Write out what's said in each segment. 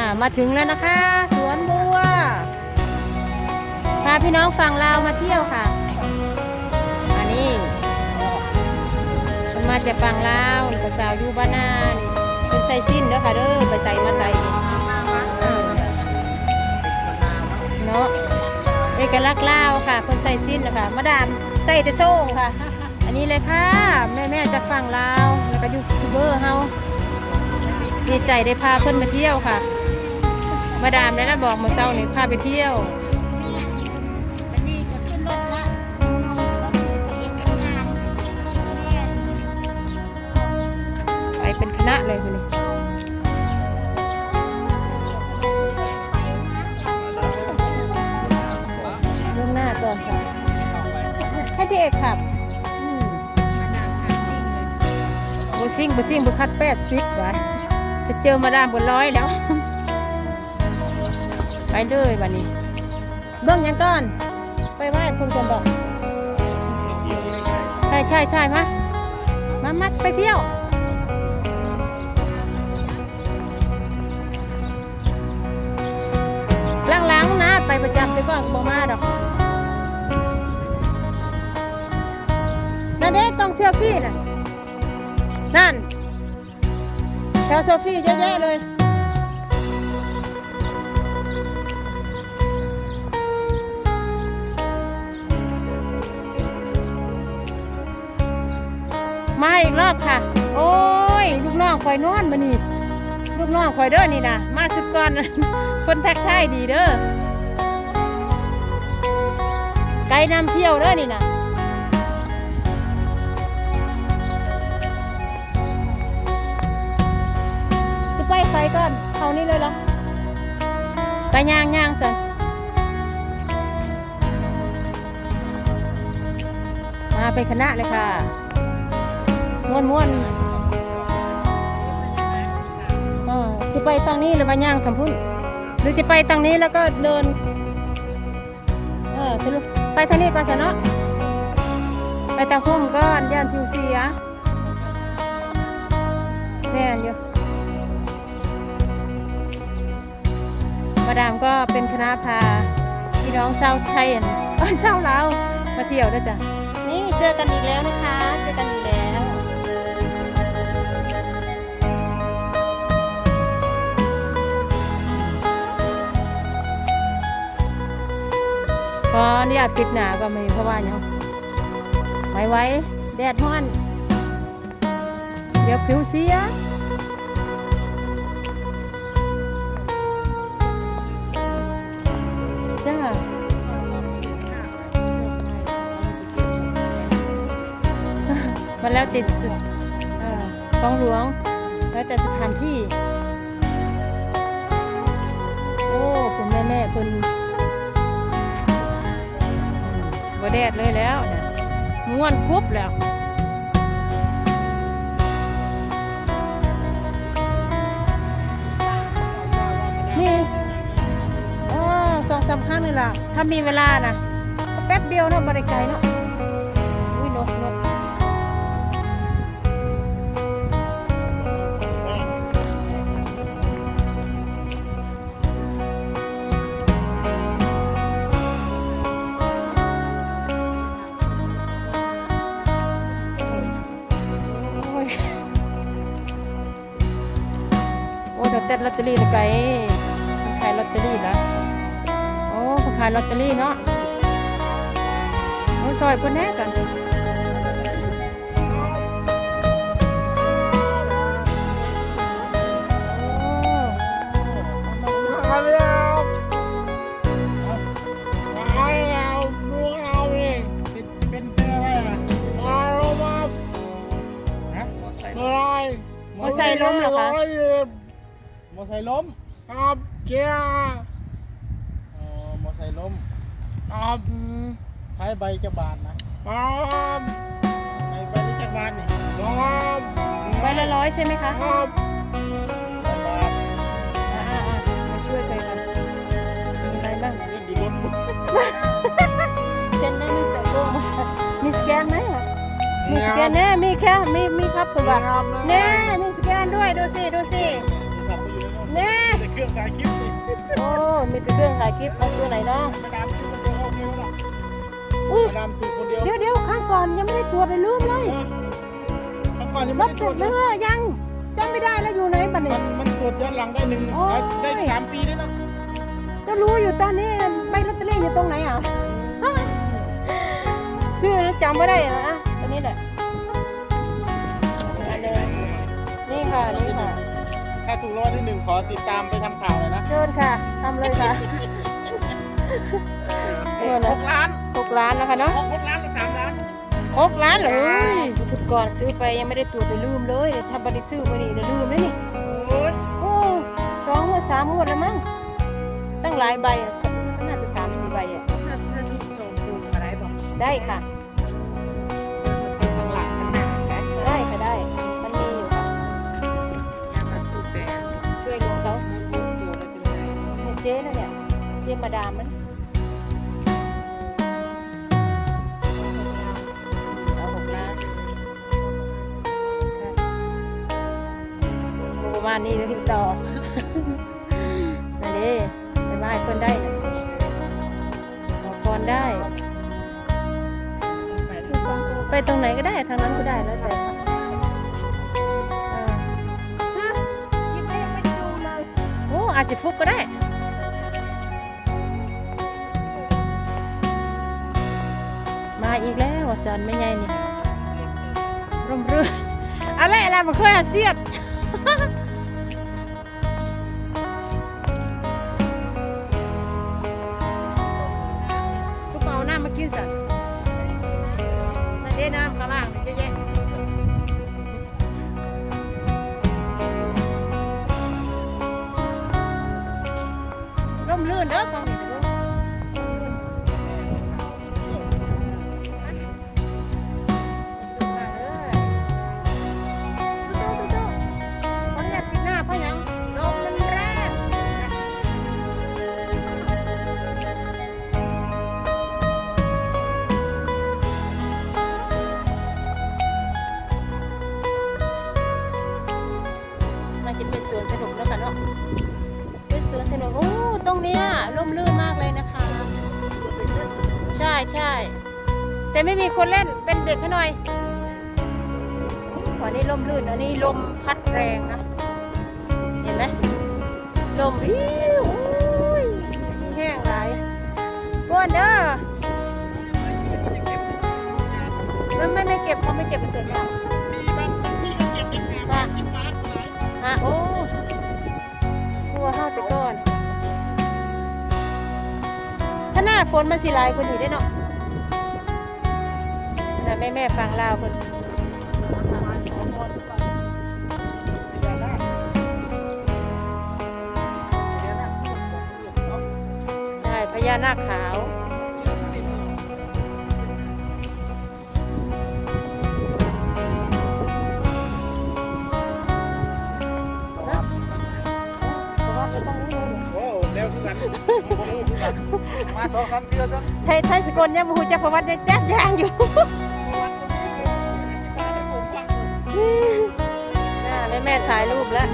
อ่ามาถึงแล้วนะคะ สวนบัวพาพี่น้องฝั่งลาวมาเที่ยวค่ะ อันนี้มาจากฝั่งลาวนี่ก็สาวยูบ้านานี่เป็นใส่สิ้นเด้อค่ะเด้อไปใส่มาใส่เนาะเอกลักษณ์ลาวค่ะ คนใส่สิ้นนะคะมาดามใส่แต่โซ่งค่ะ อันนี้เลยค่ะ แม่แม่จากฝั่งลาวแล้วก็ยูทูบเบอร์เฮาดีใจได้พาเพื่อนมาเที่ยวค่ะ มาดามได้แล้วบอกมาเช้านี่พาไปเที่ยวไปเป็นคณะเลยคุณนี่เรื่องหน้าก่อนค่ะ ให้พี่เอกขับบูซิ่งบูซิ่งบูคัดแปดสิบวะจะเจอมาดามบนร้อยแล้ว ไปเลยวันนี้ เบื้องยังก่อน ไปไหว้คุณก่อนบอกใช่ใช่ใช่มามามัดไปเที่ยวล้างๆนะ ไปประจำไปก่อนบ่มาดอกนั่นเด้ต้องเชื่อพี่น่ะ นั่นแถวโซฟี่เยอะแยะเลย อีกรอบค่ะ โอ้ย ลูกน้องคอยนอนมานี่ลูกน้องคอยเด้อนี่นะมาสุดก่อนคนแท็กทายดีเด้อไกด์นำเที่ยวเด้อนี่นะจะไปใส่ก่อนเขานี่เลยเหรอไปย่างย่างสิมาเป็นคณะเลยค่ะ ม้วนม้วนจะไปฝั่งนี้หรือว่าย่างคำพุ่นหรือจะไปทางนี้แล้วก็เดิน เออสรุปไปทางนี้ก่อนสนะไปทางพุ่มก่อนย่านผิวเสียแม่นอยู่มาดามก็เป็นคณะพาพี่น้องชาวไทยอั่นเอ้ยชาวลามาเที่ยวด้วยจ้ะนี่เจอกันอีกแล้วนะคะ เจอกันอีกแล้ว ก็อนุญาตปิดหนาก็ไม่เพราะว่าเนี่ยงไว้ไว้แดดฮ้อน เดี๋ยวผิวเสียจ้ามันแล้วติดสุดเอ่อของหลวง แล้วแต่สถานที่ บ่แดดเลยแล้วนะม้วนคุบแล้วนี่อ๋อสองสามครั้งนี่ล่ะถ้ามีเวลานะก็แป๊บเดียวเนาะบริไกลเนาะอุ้ยนกนก เดี๋ยวเต้นลอตเตอรี่ละไกลขายลอตเตอรี่ละโอ้เขาขายลอตเตอรี่เนาะโอ้ยซอยเพิ่นแน่กัน อไซค์ล้มครับเจ้าอ๋อมอไซค์ล้มครับอืมใช้ใบจะบานนะครับใบใบนี้จะบานนี่ครับใบละร้อยใช่ไหมคะครับใบบานอ่าอ่าอ่ามาช่วยกันกันมีอะไรบ้างเล่นอยู่รถเซ็นได้มีแต่โลกมีสแกนไหมอะมีสแกนแน่มีแค่มีมีครับคุณว่าแน่มีสแกนด้วยดูสิดูสิโท รศัพท์ไปอยู่ในรถแน่แต่เครื่องรื่องถ่ายคลิปนี่โอ้มีแต่เครื่องถ่ายคลิปเอาตัวไหนเนาะมาดามคือคนเดียวโอเคแล้วล่ะอุ้ยมาดามคือคนเดียวเดี๋ยวเดี๋ยวข้างก่อนยังไม่ได้ตรวจเลยลืมเลยเมื่อก่อนนี่รไม่ถได้ตรติวดจเลเลยยยังจำไม่ได้แล้วอยู่ไหนบัดนี้มันมันตรวจย้อนหลังได้หนึ่งโอ้ย ได้สามปีด้วยนะก็รู้อยู่ตอนนี้ใบลอตเตอรี่อยู่ตรงไหนอะ ชื่อแล้วจำไม่ได้เหรออะตัวนี้แหละอันนี้นี่ค่ะนี่ค่ะ ถ้าถูกรางวัลที่หนึ่งขอติดตามไปทำข่าวเลยนะเชิญค่ะทำเลยค่ะเออหนะกล้านหกล้านนะคะเนาะหกหกล้านหรือสามล้านหกล้านเลยทุกก่อนซื้อไปยังไม่ได้ตรวจเลยลืมเลยเดี๋ยวถ้าบัตรซื้อไปนี่เดี๋ยวลืมเลยนี่โอ้ยโอ้สองงวดสามงวดแล้วมั้งตั้งหลายใบอะน่าจะสามสี่ใบอะ ถ้าถ้าทุกส่งดูอะไรบอก ได้ค่ะ จ๊นะเนี่ย เจ๊มาดามมันเอาหกล้านประมาณนี้แล้วพี่ต่อนั่นเด้ไปไหว้เพิ่นได้ ขอพรได้ ไปตรงไหนก็ได้ ทางนั้นก็ได้แล้วแต่โอ้อาจจะฟุกก็ได้ อีกแล้วสันไม่ไงนี่ร่มรื่นอะไรอะไรมันเคยอาเสียด เนี้ยร่มรื่นมากเลยนะคะ ใช่ใช่แต่ไม่มีคนเล่นเป็นเด็กแค่หน่อยอันนี้ลมลื่นอันนี้ลมพัดแรงนะ เห็นไหมลมวิวอุ้ยมีแห้งหลายก้วนเด้อมันไม่ไม่เก็บเขาไม่เก็บเป็นส่วนมากมีบางบางที่ก็เก็บเป็นแปดบาทสิบบาทไหนอะโอ้กลัวห้าแต่ก่ อนถ้าหน้าฝนมันสิหลายคนนี้ได้เนาะนะแม่แม่ฟังลาวคนใช่พญานาคขาวโอ้เร็วขึ้นกัน มาสองสามเดือนแล้วไทยไทยสกลยังมูจักประวัติยังแจ๊บยางอยู่น่าแม่แม่ถ่ายรูปแล้ว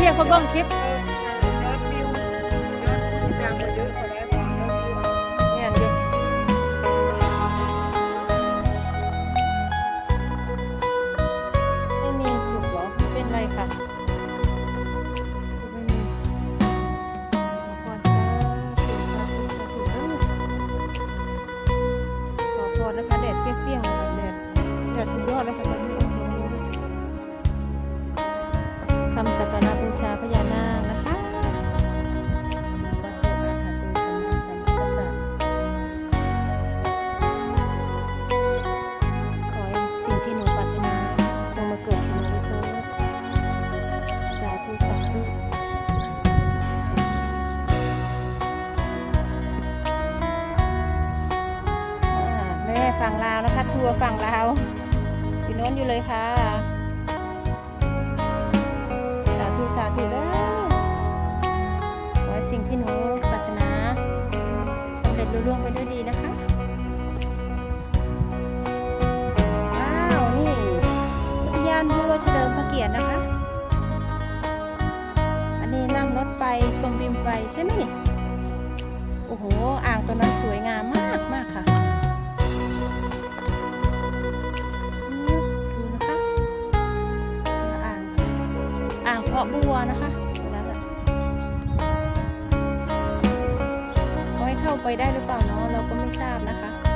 ที่ยงเขาเบิ่งคลิป ฝั่งลาวนะคะทัวร์ฝั่งลาวอยู่โน้นอยู่เลยค่ะ สาธุสาธุเด้อขอให้สิ่งที่หนูปรารถนาสำเร็จรุ่ร่วงไปด้วยดีนะคะว้าวนี่อุทยานบัวเฉลิมพระเกียรตินะคะ อันนี้นั่งรถไปชมวิวไปใช่ไหมโอ้โห ได้หรือเปล่าเนาะเราก็ไม่ทราบนะคะ